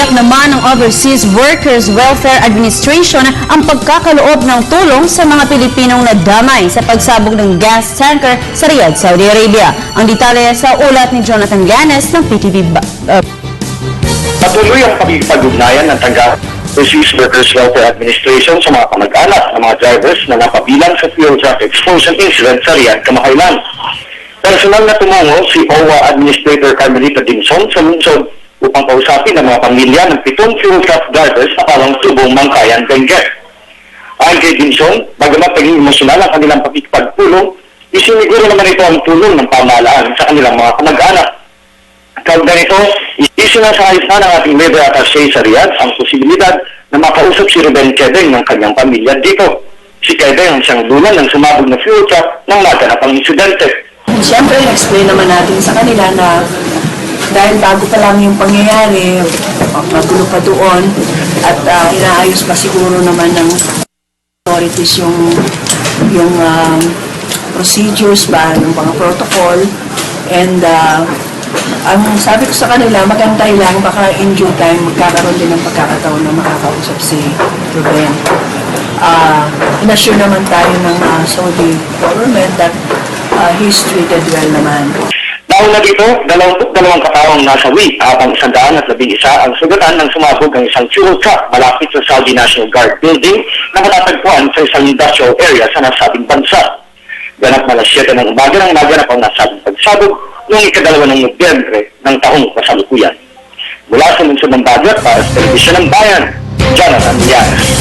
Tiniyak naman ng Overseas Workers Welfare Administration ang pagkakaloob ng tulong sa mga Pilipinong nadamay sa pagsabog ng gas tanker sa Riyadh, Saudi Arabia. Ang detalye sa ulat ni Jonathan Llanes ng PTV uh, ang pagkipag-ugnayan ng tangga Overseas Workers Welfare Administration sa mga kamag-anak ng mga drivers na napabilang sa fuel truck explosion incident sa Riyadh, Kamakailan. Personal na tumungo si OWA Administrator Carmelita Dimson sa lungsod upang kausapin ang mga pamilya ng pitong fuel truck drivers na parang subong Mangkayan, Benguet. Ayon kay Dimson, bagamat naging emosyonal ang kanilang pakikipagpulong, isiniguro naman ito ang tulong ng pamahalaan sa kanilang mga kamag-anak. Kaugnay ganito, isinasayos na ng ating labor attaché sa Riyadh ang posibilidad na makausap si Ruben Kedeng ng kanyang pamilya dito. Si Kedeng ang siyang dulan ng sumabog na fuel truck nang maganap ang insidente. Siyempre, explain naman natin sa kanila na dahil bago pa lang yung pangyayari, magulo pa doon, at ah, inaayos pa siguro naman ng authorities yung yung um, procedures ba, ng mga protocol, and ah, ang sabi ko sa kanila, magantay lang, baka in due time, magkakaroon din ng pagkakataon na makakausap si Ruben. Ah, inassure naman tayo ng ah, Saudi government that ah, he's treated well naman. Nauna dito, dalawang dalawang kataong nasawi habang isandaan at labing isa ang sugatan ng sumabog ang isang fuel truck malapit sa Saudi National Guard building na matatagpuan sa isang industrial area sa nasabing bansa. Ganap na 7 ng umaga nang naganap ang nasabing pagsabog noong ikadalawa ng Nobyembre ng taong kasalukuyan. Mula sa lungsod ng Bagat para sa Telebisyon ng Bayan, Jonathan Llanes.